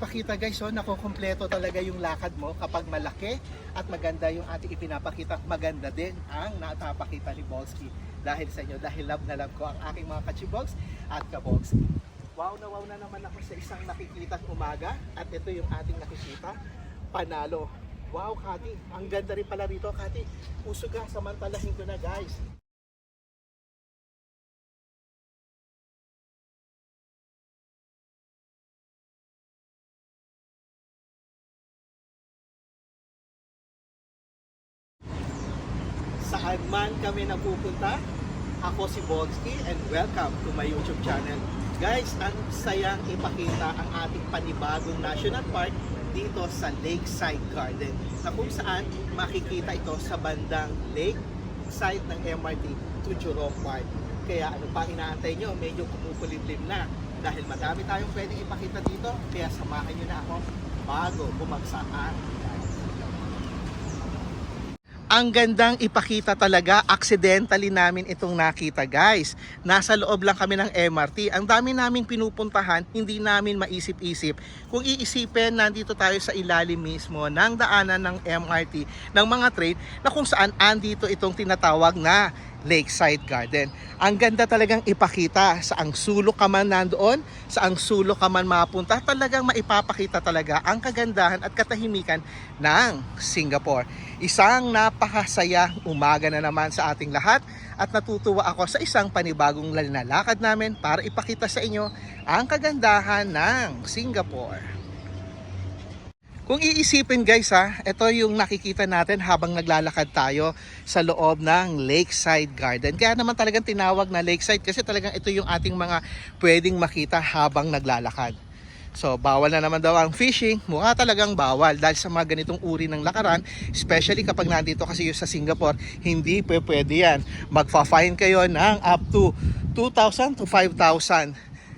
ipakita guys, so nakokompleto talaga yung lakad mo kapag malaki at maganda yung ating ipinapakita. Maganda din ang napapakita ni Bolski dahil sa inyo, dahil love na love ko ang aking mga kachibogs at kabolski. Wow na wow na naman ako sa isang nakikita umaga at ito yung ating nakikita, panalo. Wow, Kati, ang ganda rin pala rito, Kati. Puso ka, samantalahin ko na guys. Napupunta. Ako si Bolski and welcome to my YouTube channel. Guys, ang sayang ipakita ang ating panibagong national park dito sa Lakeside Garden na kung saan makikita ito sa bandang lake side ng MRT to Jurong Park. Kaya ano pa inaantay nyo, medyo kumukulimlim na dahil madami tayong pwedeng ipakita dito kaya samahan nyo na ako bago bumagsak ang ang gandang ipakita talaga, accidentally namin itong nakita guys. Nasa loob lang kami ng MRT. Ang dami naming pinupuntahan, hindi namin maisip-isip. Kung iisipin, nandito tayo sa ilalim mismo ng daanan ng MRT, ng mga train, na kung saan andito itong tinatawag na Lakeside Garden. Ang ganda talagang ipakita sa ang sulok ka man nandoon, sa ang sulok ka man mapunta, talagang maipapakita talaga ang kagandahan at katahimikan ng Singapore. Isang napakasaya umaga na naman sa ating lahat at natutuwa ako sa isang panibagong lalakad namin para ipakita sa inyo ang kagandahan ng Singapore. Kung iisipin guys ha, ito yung nakikita natin habang naglalakad tayo sa loob ng Lakeside Garden. Kaya naman talagang tinawag na Lakeside kasi talagang ito yung ating mga pwedeng makita habang naglalakad. So, bawal na naman daw ang fishing. Mukha talagang bawal dahil sa mga ganitong uri ng lakaran, especially kapag nandito kasi yung sa Singapore, hindi pwe- pwede yan. Magfa-fine kayo ng up to 2,000 to 5,000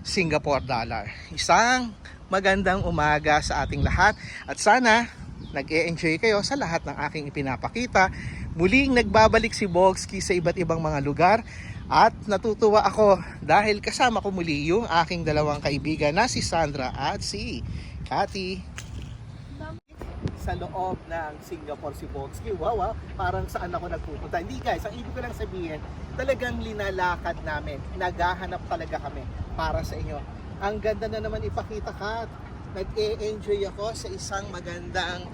Singapore dollar. Isang magandang umaga sa ating lahat at sana nag-e-enjoy kayo sa lahat ng aking ipinapakita. Muling nagbabalik si Bogski sa iba't ibang mga lugar at natutuwa ako dahil kasama ko muli yung aking dalawang kaibigan na si Sandra at si Cathy. Sa loob ng Singapore si Bogski, wow, wow, parang saan ako nagpupunta. Hindi guys, ang ibig ko lang sabihin, talagang linalakad namin, naghahanap talaga kami para sa inyo. Ang ganda na naman ipakita ka, nag-e-enjoy ako sa isang magandang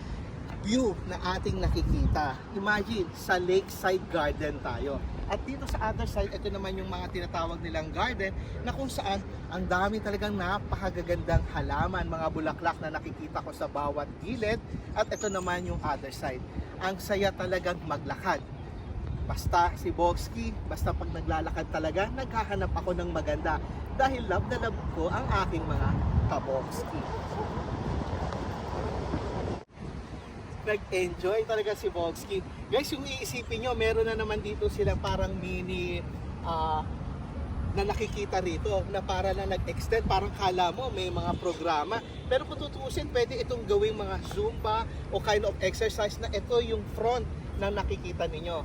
view na ating nakikita. Imagine, sa lakeside garden tayo. At dito sa other side, ito naman yung mga tinatawag nilang garden na kung saan ang dami talagang napakagagandang halaman, mga bulaklak na nakikita ko sa bawat gilid. At ito naman yung other side. Ang saya talagang maglakad. Basta si Bogski, basta pag naglalakad talaga, naghahanap ako ng maganda. Dahil love na love ko ang aking mga kabogski. nag-enjoy talaga si Bogski. Guys, yung iisipin nyo, meron na naman dito sila parang mini ah, na nakikita rito na para na nag-extend, parang kala mo may mga programa. Pero kung tutuusin, pwede itong gawing mga Zumba o kind of exercise na ito yung front na nakikita ninyo.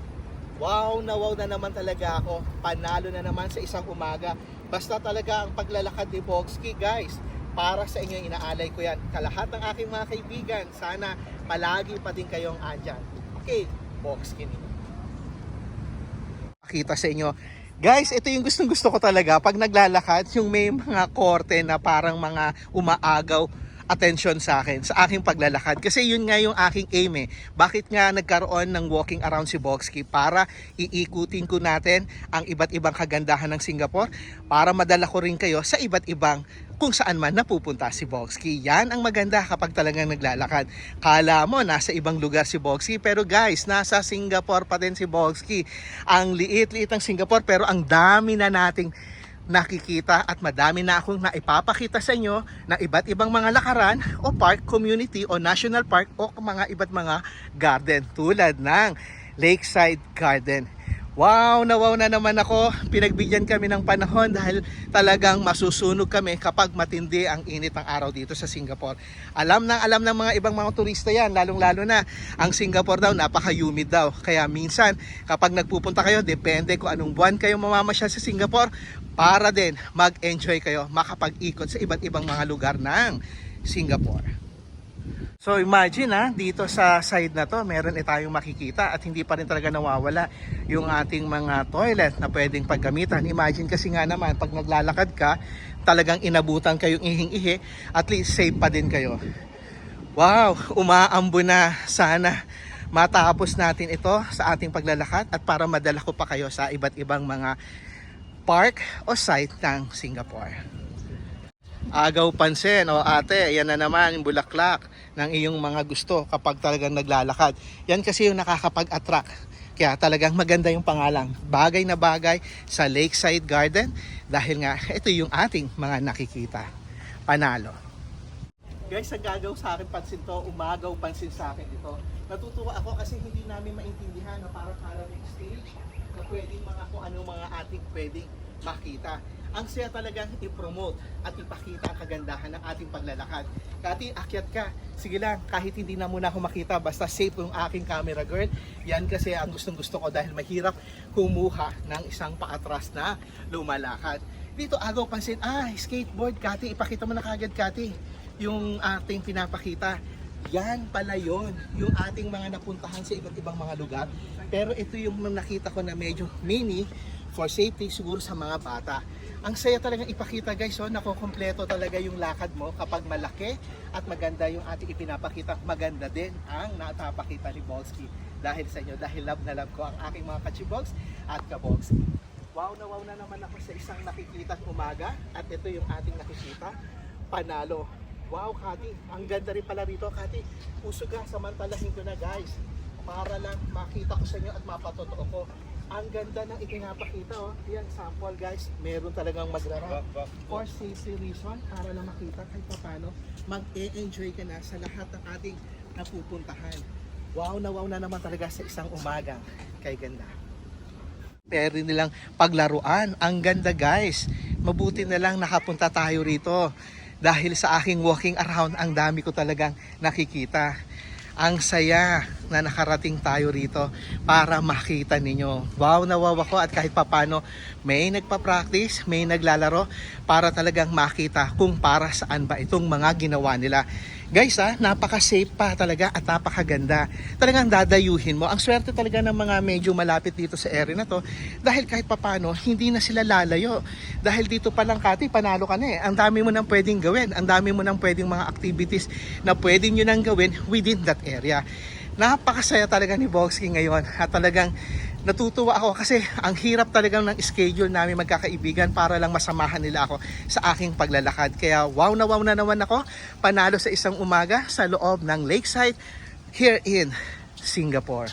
Wow na wow na naman talaga ako. Panalo na naman sa isang umaga. Basta talaga ang paglalakad ni Bogski, guys. Para sa inyo, inaalay ko yan. Kalahat ng aking mga kaibigan, sana palagi pa din kayong andyan. Okay, Bogski ninyo. Pakita sa inyo. Guys, ito yung gustong gusto ko talaga pag naglalakad, yung may mga korte na parang mga umaagaw attention sa akin, sa aking paglalakad. Kasi yun nga yung aking aim eh. Bakit nga nagkaroon ng walking around si Bogski? Para iikutin ko natin ang iba't ibang kagandahan ng Singapore para madala ko rin kayo sa iba't ibang kung saan man napupunta si Bogski. Yan ang maganda kapag talagang naglalakad. Kala mo nasa ibang lugar si Bogski pero guys, nasa Singapore pa din si Bogski. Ang liit-liit ng Singapore pero ang dami na nating nakikita at madami na akong naipapakita sa inyo ng iba't ibang mga lakaran o park community o national park o mga iba't mga garden tulad ng Lakeside Garden. Wow na wow na naman ako. Pinagbigyan kami ng panahon dahil talagang masusunog kami kapag matindi ang init ng araw dito sa Singapore. Alam na alam ng mga ibang mga turista yan, lalong-lalo na ang Singapore daw napaka-humid daw. Kaya minsan kapag nagpupunta kayo, depende kung anong buwan kayo mamamasyal sa Singapore para din mag-enjoy kayo, makapag-ikot sa iba't ibang mga lugar ng Singapore. So imagine ha, dito sa side na to, meron eh tayong makikita at hindi pa rin talaga nawawala yung ating mga toilet na pwedeng paggamitan. Imagine kasi nga naman, pag naglalakad ka, talagang inabutan kayong ihing-ihi, at least safe pa din kayo. Wow, umaambo na. Sana matapos natin ito sa ating paglalakad at para madala ko pa kayo sa iba't ibang mga park o site ng Singapore. Agaw pansin o ate, yan na naman yung bulaklak ng iyong mga gusto kapag talagang naglalakad. Yan kasi yung nakakapag-attract. Kaya talagang maganda yung pangalang. Bagay na bagay sa Lakeside Garden dahil nga ito yung ating mga nakikita. Panalo. Guys, ang gagaw sa akin pansin to, umagaw pansin sa akin ito. Natutuwa ako kasi hindi namin maintindihan na parang parang stage na pwedeng mga kung ano mga ating pwedeng makita. Ang saya talagang i-promote at ipakita ang kagandahan ng ating paglalakad. Kati, akyat ka. Sige lang, kahit hindi na muna ako makita, basta safe yung aking camera girl. Yan kasi ang gustong gusto ko dahil mahirap kumuha ng isang paatras na lumalakad. Dito agaw pansin, ah, skateboard, Kati, ipakita mo na kagad, Kati, yung ating pinapakita. Yan pala yon yung ating mga napuntahan sa iba't ibang mga lugar. Pero ito yung nakita ko na medyo mini for safety siguro sa mga bata. Ang saya talagang ipakita guys, oh, nakokompleto talaga yung lakad mo kapag malaki at maganda yung ating ipinapakita. Maganda din ang natapakita ni Bolski dahil sa inyo, dahil love na love ko ang aking mga kachibogs at kabolski. Wow na wow na naman ako sa isang nakikita umaga at ito yung ating nakikita, panalo. Wow, Kati, ang ganda rin pala rito, Kati. Usuga, samantalahin ko na guys para lang makita ko sa inyo at mapatotoo ko. Ang ganda ng ipinapakita, oh. Yan, sample guys. Meron talagang magrara. For safety reason, para lang makita kahit pa paano, mag-e-enjoy ka na sa lahat ng ating napupuntahan. Wow na wow na naman talaga sa isang umaga. Kay ganda. Pero nilang paglaruan. Ang ganda guys. Mabuti na lang nakapunta tayo rito. Dahil sa aking walking around, ang dami ko talagang nakikita ang saya na nakarating tayo rito para makita ninyo. Wow na wow ako at kahit papano may nagpa-practice, may naglalaro para talagang makita kung para saan ba itong mga ginawa nila. Guys ha, napaka-safe pa talaga at napakaganda. Talagang dadayuhin mo. Ang swerte talaga ng mga medyo malapit dito sa area na to dahil kahit papano hindi na sila lalayo. Dahil dito pa lang kati, panalo ka na eh. Ang dami mo nang pwedeng gawin. Ang dami mo nang pwedeng mga activities na pwedeng nyo nang gawin within that area. Napakasaya talaga ni Boxy ngayon at talagang natutuwa ako kasi ang hirap talagang ng schedule namin magkakaibigan para lang masamahan nila ako sa aking paglalakad. Kaya wow na wow na naman ako panalo sa isang umaga sa loob ng Lakeside here in Singapore.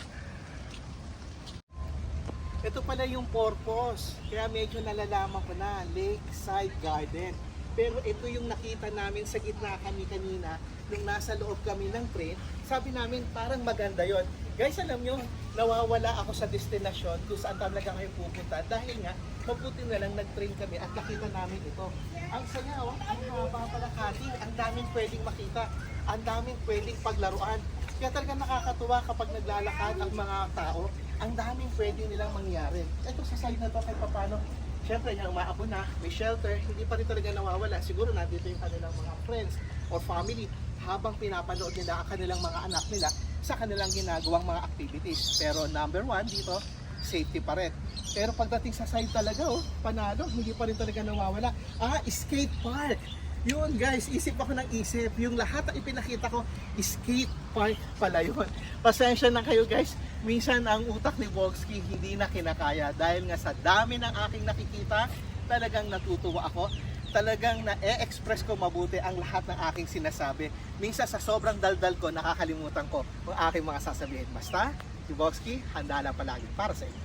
Ito pala yung purpose. Kaya medyo nalalaman ko na, Lakeside Garden. Pero ito yung nakita namin sa gitna kami kanina nung nasa loob kami ng train. Sabi namin parang maganda yon. Guys, alam nyo, nawawala ako sa destinasyon kung saan talaga kayo pupunta. Dahil nga, mabuti na lang nag-train kami at nakita namin ito. Ang saya, oh, ang haba pala kati. Ang daming pwedeng makita. Ang daming pwedeng paglaruan. Kaya talaga nakakatuwa kapag naglalakad ang mga tao. Ang daming pwedeng nilang mangyari. Ito sa side na to kahit papano. Siyempre, yung umaabo na, may shelter, hindi pa rin talaga nawawala. Siguro nandito yung kanilang mga friends or family habang pinapanood nila ang kanilang mga anak nila sa kanilang ginagawang mga activities. Pero number one dito, safety pa rin. Pero pagdating sa side talaga, oh, panalo, hindi pa rin talaga nawawala. Ah, skate park. Yun guys, isip ako ng isip. Yung lahat na ipinakita ko, skate park pala yun. Pasensya na kayo guys. Minsan ang utak ni Bogsky hindi na kinakaya dahil nga sa dami ng aking nakikita, talagang natutuwa ako. Talagang na-express ko mabuti ang lahat ng aking sinasabi. Minsan sa sobrang daldal ko, nakakalimutan ko ang aking mga sasabihin. Basta, si Bogsky, handa lang palagi para sa inyo.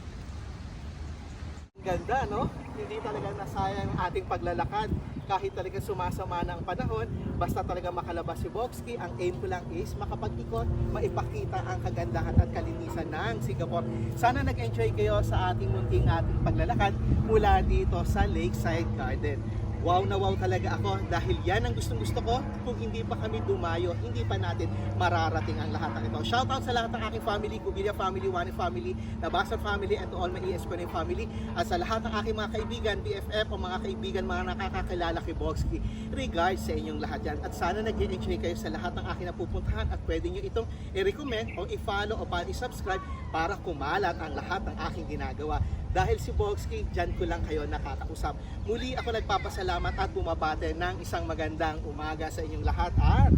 Ganda, no? Hindi talaga nasayang ang ating paglalakad. Kahit talaga sumasama na panahon, basta talaga makalabas si Boxky, ang aim ko lang is makapag-ikot, maipakita ang kagandahan at kalinisan ng Singapore. Sana nag-enjoy kayo sa ating munting ating paglalakad mula dito sa Lakeside Garden. Wow na wow talaga ako dahil yan ang gustong gusto ko. Kung hindi pa kami dumayo, hindi pa natin mararating ang lahat ng ito. Shoutout sa lahat ng aking family, Kubilia family, Wani family, Nabasa family, and to all my ES Pinoy family. At sa lahat ng aking mga kaibigan, BFF, o mga kaibigan, mga nakakakilala kay Bogsky. Regards sa inyong lahat yan. At sana nag enjoy kayo sa lahat ng aking napupuntahan at pwede nyo itong i-recommend o i-follow o pa-subscribe para kumalat ang lahat ng aking ginagawa. Dahil si Bogsky, dyan ko lang kayo nakakausap. Muli ako nagpapasalamat at bumabate ng isang magandang umaga sa inyong lahat at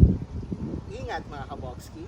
ingat mga kabogsky.